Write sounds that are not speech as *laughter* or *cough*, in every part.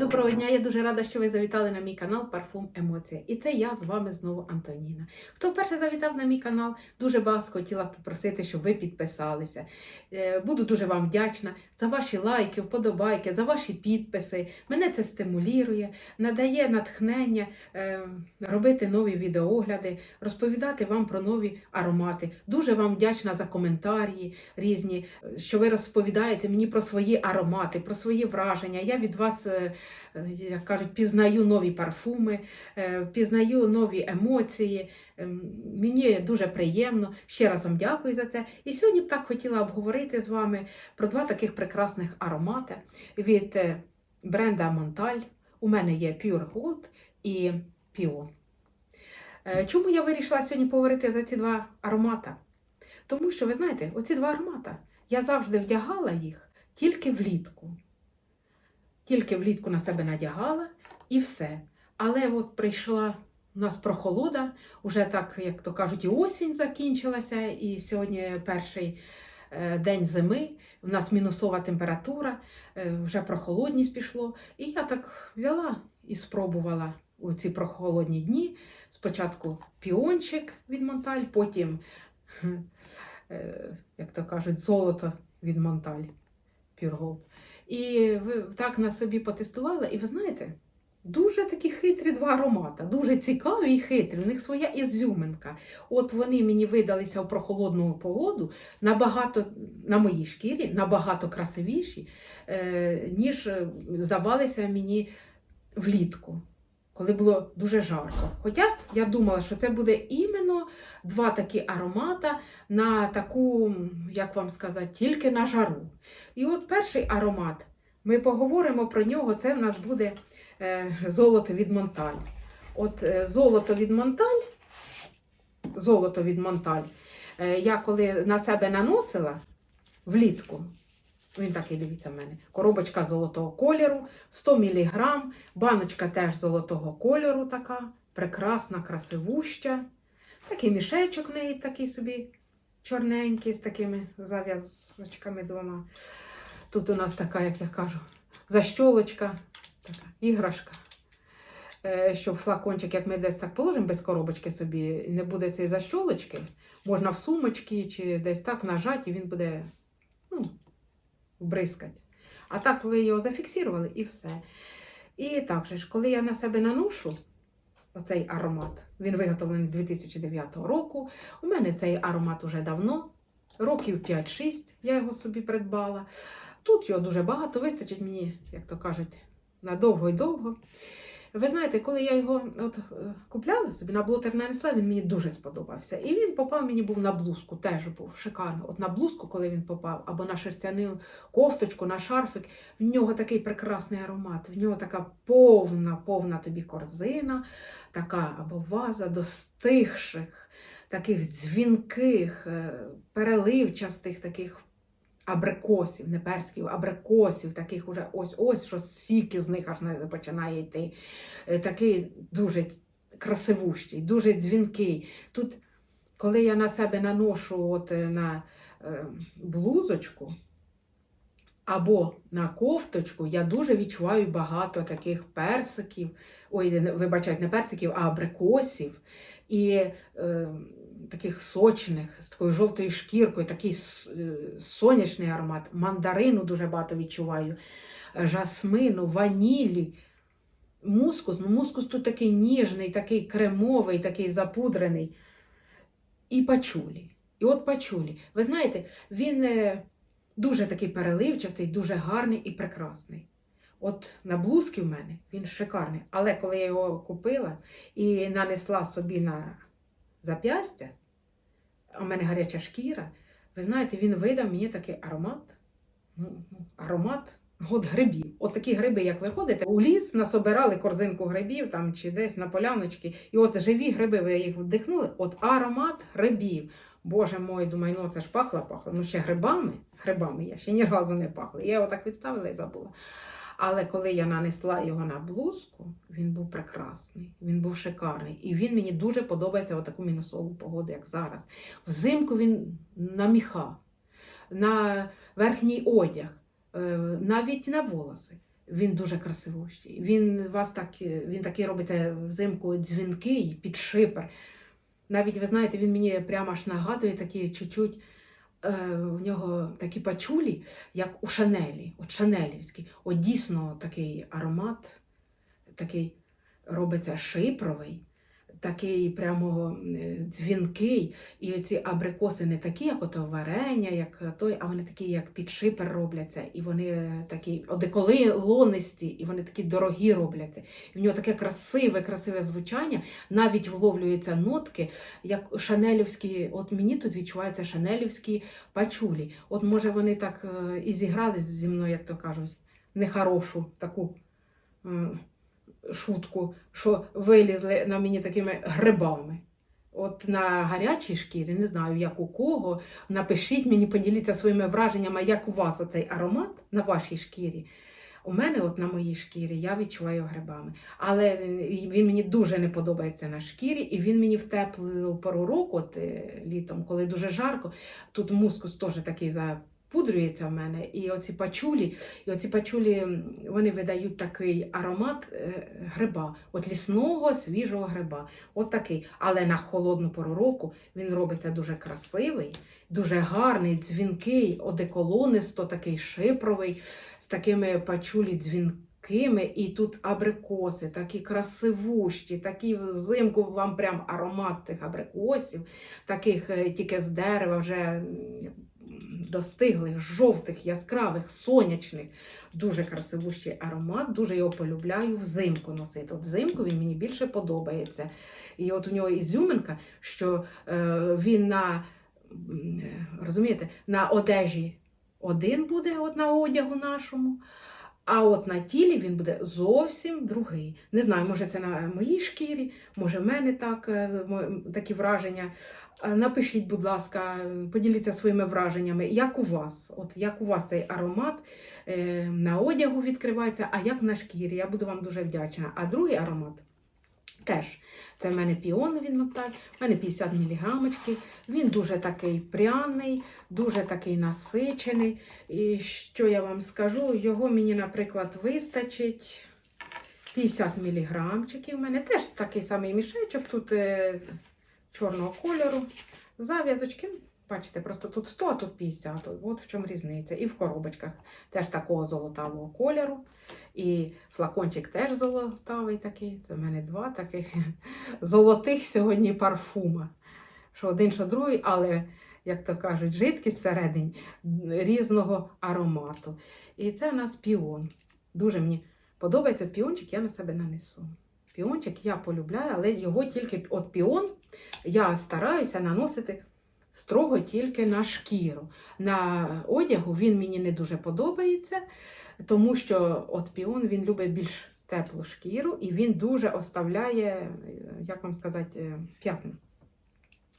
Доброго дня, я дуже рада, що ви завітали на мій канал Парфум Емоція. І це я з вами знову Антоніна. Хто вперше завітав на мій канал, дуже вас хотіла попросити, щоб ви підписалися. Е, Буду дуже вам вдячна за ваші лайки, вподобайки, за ваші підписи. Мене це стимулює, надає натхнення е, робити нові відеоогляди, розповідати вам про нові аромати. Дуже вам вдячна за коментарі різні, е, що ви розповідаєте мені про свої аромати, про свої враження. Я від вас, як кажуть, пізнаю нові парфуми, е, пізнаю нові емоції. Ем, Мені дуже приємно. Ще раз вам дякую за це. І сьогодні б так хотіла обговорити з вами про два таких прекрасних аромати від е, бренда Монталь. У мене є Pure Gold і Pio. Е, Чому я вирішила сьогодні поговорити за ці два аромати? Тому що, ви знаєте, оці два аромати, я завжди вдягала їх тільки влітку. Тільки влітку на себе надягала і все. Але от прийшла у нас прохолода, уже так, як то кажуть, і осінь закінчилася, і сьогодні перший е, день зими, у нас мінусова температура, е, вже прохолодність пішло. І я так взяла і спробувала у ці прохолодні дні. Спочатку піончик від Монталь, потім, е, як то кажуть, золото від Монталь Gold. І ви так на собі потестували, і ви знаєте, дуже такі хитрі два аромати, дуже цікаві і хитрі. У них своя ізюминка. От вони мені видалися в прохолодну погоду набагато на моїй шкірі, набагато красивіші, е, ніж е, здавалися мені влітку. Коли було дуже жарко. Хоча я думала, що це буде іменно два такі аромата на таку, як вам сказати, тільки на жару. І от перший аромат, ми поговоримо про нього, це в нас буде е, золото від Монталь. От е, золото від Монталь, золото від Монталь, е, я коли на себе наносила влітку, він такий, дивіться в мене, коробочка золотого кольору, 100 мг, баночка теж золотого кольору така, прекрасна, красивуща. Такий мішечок в неї такий собі чорненький, з такими зав'язочками двома. Тут у нас така, як я кажу, защолочка, така іграшка. Е, Щоб флакончик, як ми десь так положимо без коробочки собі, не буде цієї защолочки, можна в сумочки чи десь так нажати, і він буде ну, бризкать. А так ви його зафіксували і все. І так же ж, коли я на себе наношу оцей аромат, він виготовлений 2009 року. У мене цей аромат уже давно, років 5-6 я його собі придбала. Тут його дуже багато, вистачить мені, як то кажуть, надовго і довго. Ви знаєте, коли я його от, е, купляла собі на блотер нанесла, він мені дуже сподобався. І він попав мені був на блузку, теж був шикарно. От на блузку, коли він попав, або на шерстяну кофточку, на шарфик, в нього такий прекрасний аромат, в нього така повна, повна тобі корзина, така або ваза до стихших, таких дзвінких, е, переливчастих таких абрикосів, не перськів, абрикосів, таких уже ось-ось, що сіки з них аж починає йти. Е, Такий дуже красивущий, дуже дзвінкий. Тут, коли я на себе наношу от е, на е, блузочку або на кофточку, я дуже відчуваю багато таких персиків, ой, вибачаюсь, не персиків, а абрикосів. І е, таких сочних, з такою жовтою шкіркою, такий е, сонячний аромат, мандарину дуже багато відчуваю, е, жасмину, ванілі. Мускус, ну мускус тут такий ніжний, такий кремовий, такий запудрений. І пачулі. І от пачулі. Ви знаєте, він е, дуже такий переливчастий, дуже гарний і прекрасний. От на блузки в мене він шикарний. Але коли я його купила і нанесла собі на зап'ястя, а в мене гаряча шкіра, ви знаєте, він видав мені такий аромат. Ну, аромат от грибів. От такі гриби, як ви ходите, у ліс насобирали корзинку грибів там чи десь на поляночки, і от живі гриби, ви їх вдихнули, от аромат грибів. Боже мой, думаю, ну це ж пахло, пахло. Ну ще грибами, грибами я ще ні разу не пахла. Я його так відставила і забула. Але коли я нанесла його на блузку, він був прекрасний, він був шикарний. І він мені дуже подобається в таку мінусову погоду, як зараз. Взимку він на міха, на верхній одяг, е, навіть на волоси. Він дуже красивущий. Він вас так, е, він такий робиться взимку дзвінкий, під шипер. Навіть ви знаєте, він мені прямо аж нагадує такі чуть-чуть. Е, в нього такі пачулі, як у Шанелі, от Шанелівський. От дійсно такий аромат, такий робиться шипровий, такий прямо дзвінкий. І ці абрикоси не такі, як ото варення, як той, а вони такі, як під шипер робляться, і вони такі одеколи лонисті, і вони такі дорогі робляться. І в нього таке красиве, красиве звучання, навіть вловлюються нотки, як шанелівські, от мені тут відчуваються шанелівські пачулі. От може вони так е, і зіграли зі мною, як то кажуть, нехорошу таку е, шутку, що вилізли на мені такими грибами. От на гарячій шкірі, не знаю, як у кого. Напишіть мені, поділіться своїми враженнями, як у вас оцей аромат на вашій шкірі. У мене, от на моїй шкірі, я відчуваю грибами. Але він мені дуже не подобається на шкірі, і він мені в теплу пору року, от, е, літом, коли дуже жарко, тут мускус теж такий запудрюється в мене. І оці пачулі, і оці пачулі вони видають такий аромат е, гриба, от лісного свіжого гриба. От такий. Але на холодну пору року він робиться дуже красивий, дуже гарний, дзвінкий, одеколонисто, такий шипровий, з такими пачулі дзвінкими. І тут абрикоси, такі красивущі, такі взимку вам прям аромат тих абрикосів, таких е, тільки з дерева вже. Достиглих, жовтих, яскравих, сонячних, дуже красивущий аромат, дуже його полюбляю взимку носити. От взимку він мені більше подобається. І от у нього ізюминка, що е, він на, е, розумієте, на одежі один буде от на одягу нашому, а от на тілі він буде зовсім другий. Не знаю, може це на моїй шкірі, може в мене так, е, такі враження. Е, Напишіть, будь ласка, поділіться своїми враженнями, як у вас, от як у вас цей аромат е, на одягу відкривається, а як на шкірі. Я буду вам дуже вдячна. А другий аромат теж це в мене піон він моталь, в мене 50 мг. Він дуже такий пряний, дуже такий насичений. І що я вам скажу, його мені, наприклад, вистачить 50 мг. У мене теж такий самий мішечок, тут е, чорного кольору. Зав'язочки. Бачите, просто тут 100, а тут 50. От в чому різниця. І в коробочках теж такого золотавого кольору. І флакончик теж золотавий такий. Це в мене два таких *laughs* золотих сьогодні парфума. Що один, що другий, але, як то кажуть, жидкість всередині різного аромату. І це у нас піон. Дуже мені подобається піончик, я на себе нанесу. Піончик я полюбляю, але його тільки от піон я стараюся наносити строго тільки на шкіру. На одягу він мені не дуже подобається, тому що от піон він любить більш теплу шкіру і він дуже оставляє, як вам сказати, е, п'ятна.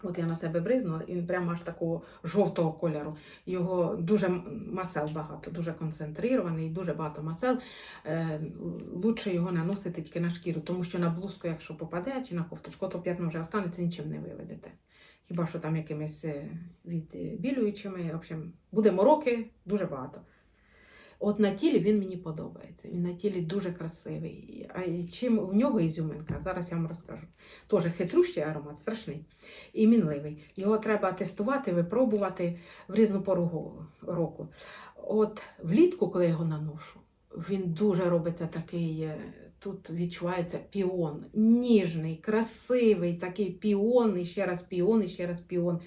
От я на себе бризнула, і він прямо аж такого жовтого кольору. Його дуже масел багато, дуже концентрований, дуже багато масел. Е, лучше його наносити тільки на шкіру, тому що на блузку, якщо попаде, чи на кофточку, то п'ятно вже останеться, нічим не виведете. Хіба що там якимись е, відбілюючими, в общем, буде мороки дуже багато. От на тілі він мені подобається. Він на тілі дуже красивий. А чим у нього ізюминка, зараз я вам розкажу. Теж хитрущий аромат, страшний і мінливий. Його треба тестувати, випробувати в різну пору року. От влітку, коли я його наношу, він дуже робиться такий. Тут відчувається піон, ніжний, красивий, такий піон, і ще раз піон, і ще раз піон.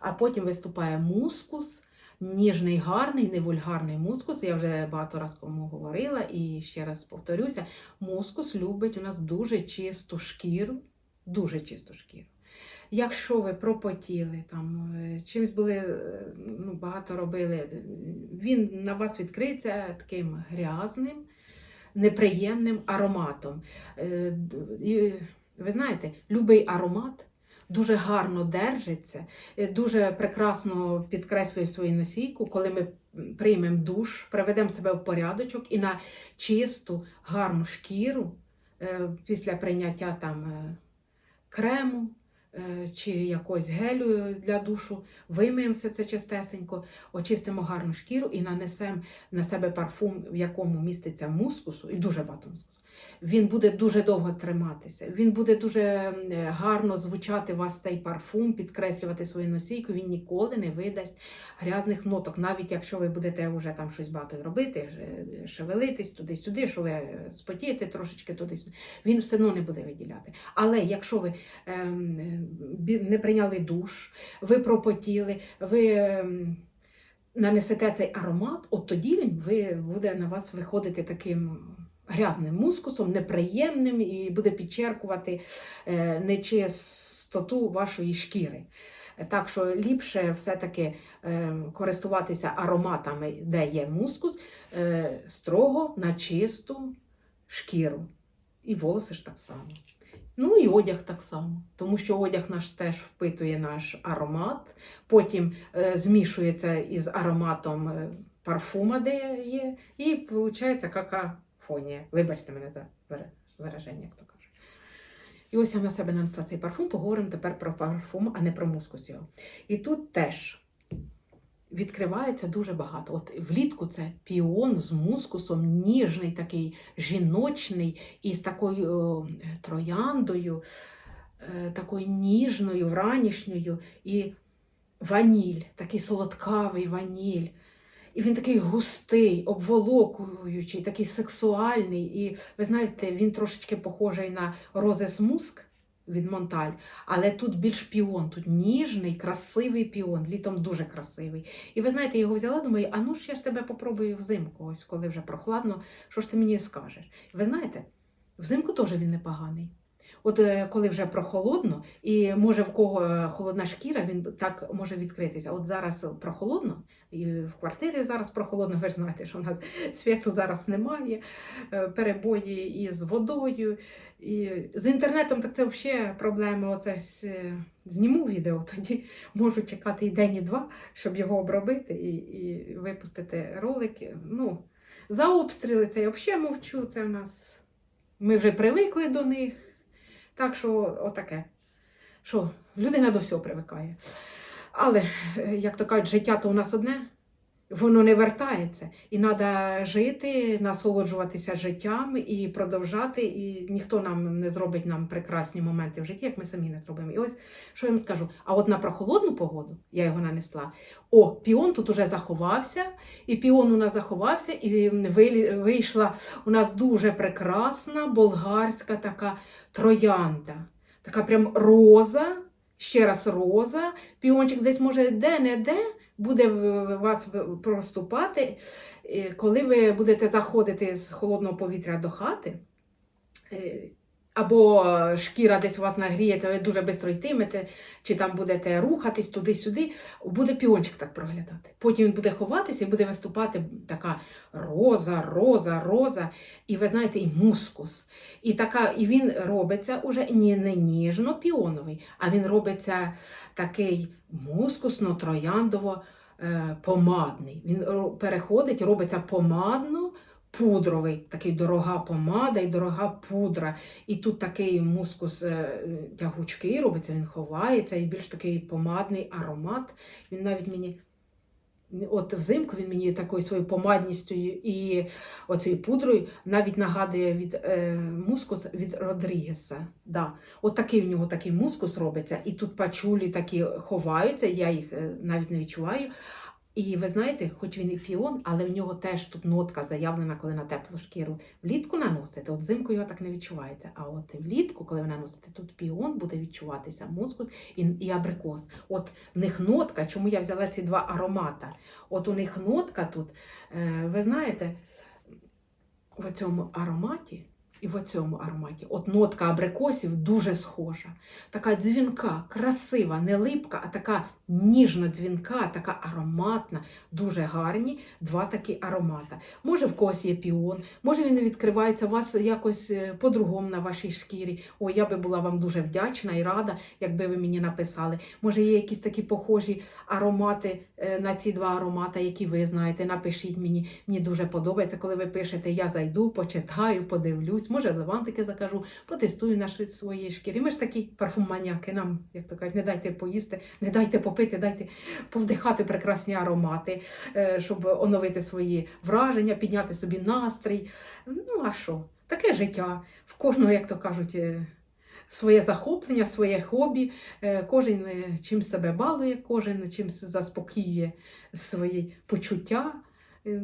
А потім виступає мускус, ніжний, гарний, не вульгарний мускус. Я вже багато раз кому говорила і ще раз повторюся: мускус любить у нас дуже чисту шкіру, дуже чисту шкіру. Якщо ви пропотіли, там, е, чимось були, е, ну, багато робили, він на вас відкриється таким грязним, неприємним ароматом. Е, ви знаєте, любий аромат дуже гарно держиться, е, дуже прекрасно підкреслює свою носійку, коли ми приймемо душ, приведемо себе в порядочок і на чисту, гарну шкіру е, після прийняття там, крему. Е, чи якось гелю для душу, вимиємо все це чистесенько, очистимо гарну шкіру і нанесемо на себе парфум, в якому міститься мускусу, і дуже багато мускусу. Він буде дуже довго триматися. Він буде дуже е, гарно звучати вас цей парфум, підкреслювати свою носійку. Він ніколи не видасть грязних ноток, навіть якщо ви будете вже там щось багато робити, е, шевелитись туди-сюди, що ви е, спотієте трошечки туди-сюди. Він все одно не буде виділяти. Але якщо ви ем, не прийняли душ, ви пропотіли, ви. ем, Нанесете цей аромат, от тоді він буде на вас виходити таким грязним мускусом, неприємним і буде підчеркувати е, нечистоту вашої шкіри. Так що ліпше все-таки е, користуватися ароматами, де є мускус, е, строго на чисту шкіру. І волоси ж так само. Ну і одяг так само, тому що одяг наш теж впитує наш аромат, потім змішується із ароматом парфума, де є, і виходить какафонія. Вибачте мене за вираження, як то кажуть. І ось я на себе нанесла цей парфум, поговоримо тепер про парфум, а не про мускус його. І тут теж відкривається дуже багато. От влітку це піон з мускусом, ніжний, такий жіночний, і з такою е, трояндою, е, такою ніжною, вранішньою, і ваніль, такий солодкавий ваніль. І він такий густий, обволокуючий, такий сексуальний. І ви знаєте, він трошечки похожий на розес муск від Монталь, але тут більш піон, тут ніжний, красивий піон, літом дуже красивий. І ви знаєте, його взяла, думаю, а ну ж я ж тебе попробую взимку, ось коли вже прохладно, що ж ти мені скажеш? Ви знаєте, взимку теж він непоганий. От е, коли вже прохолодно, і може в кого е, холодна шкіра, він так може відкритися. От зараз прохолодно, і в квартирі зараз прохолодно, ви ж знаєте, що у нас світу зараз немає, е, перебої із водою. І з інтернетом так це взагалі проблема. Оце зніму відео, тоді можу чекати і день, і два, щоб його обробити і, і випустити ролики. Ну, за обстріли це я взагалі мовчу. Це в нас ми вже привикли до них. Так що, отаке. Що, людина до всього привикає. Але, е, як то кажуть, життя то у нас одне, воно не вертається. І треба жити, насолоджуватися життям і продовжати. І ніхто нам не зробить нам прекрасні моменти в житті, як ми самі не зробимо. І ось що я вам скажу. А от на прохолодну погоду я його нанесла. О, піон тут уже заховався, і піон у нас заховався, і вийшла у нас дуже прекрасна болгарська така троянда. Така прям роза, ще раз роза. Піончик десь може де-не-де буде вас проступати, е, коли ви будете заходити з холодного повітря до хати. Е, Або шкіра десь у вас нагріється, ви дуже швидко йтимете, чи там будете рухатись туди-сюди, буде піончик так проглядати. Потім він буде ховатися і буде виступати така роза, роза, роза. І ви знаєте, і мускус. І, така, і він робиться уже не, не ніжно-піоновий, а він робиться такий мускусно-трояндово е, помадний. Він переходить, робиться помадно. Пудровий, такий дорога помада і дорога пудра. І тут такий мускус е, тягучкий робиться, він ховається, і більш такий помадний аромат. Він навіть мені, от взимку він мені такою своєю помадністю і оцією пудрою навіть нагадує від е, мускус від Родрігеса. Да. От такий в нього такий мускус робиться, і тут пачулі такі ховаються, я їх е, навіть не відчуваю. І ви знаєте, хоч він і піон, але в нього теж тут нотка заявлена, коли на теплу шкіру влітку наносите, от взимку його так не відчувається. А от влітку, коли ви наносите, тут піон буде відчуватися мускус і, і абрикос. От в них нотка, чому я взяла ці два аромата? От у них нотка тут, е, ви знаєте, в цьому ароматі. І в цьому ароматі. От нотка абрикосів дуже схожа. Така дзвінка, красива, не липка, а така ніжно дзвінка, така ароматна, дуже гарні два такі аромата. Може, в когось є піон, може він відкривається у вас якось е, по-другому на вашій шкірі. О, я би була вам дуже вдячна і рада, якби ви мені написали. Може, є якісь такі похожі аромати е, на ці два аромати, які ви знаєте. Напишіть мені. Мені дуже подобається, коли ви пишете, я зайду, почитаю, подивлюсь. Може левантики закажу, потестую на своїй шкірі. Ми ж такі парфумманяки, нам, як то кажуть, не дайте поїсти, не дайте попити, дайте повдихати прекрасні аромати, е, щоб оновити свої враження, підняти собі настрій. Ну, а що? Таке життя. В кожного, як то кажуть, е, своє захоплення, своє хобі. Е, Кожен чим себе балує, кожен чим заспокоює свої почуття. Е,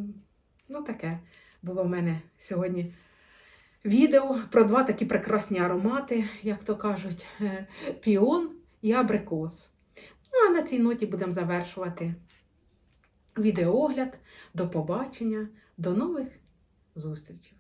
Ну, таке було в мене сьогодні відео про два такі прекрасні аромати, як то кажуть, е, піон і абрикос. Ну, а на цій ноті будемо завершувати відеоогляд. До побачення, до нових зустрічей.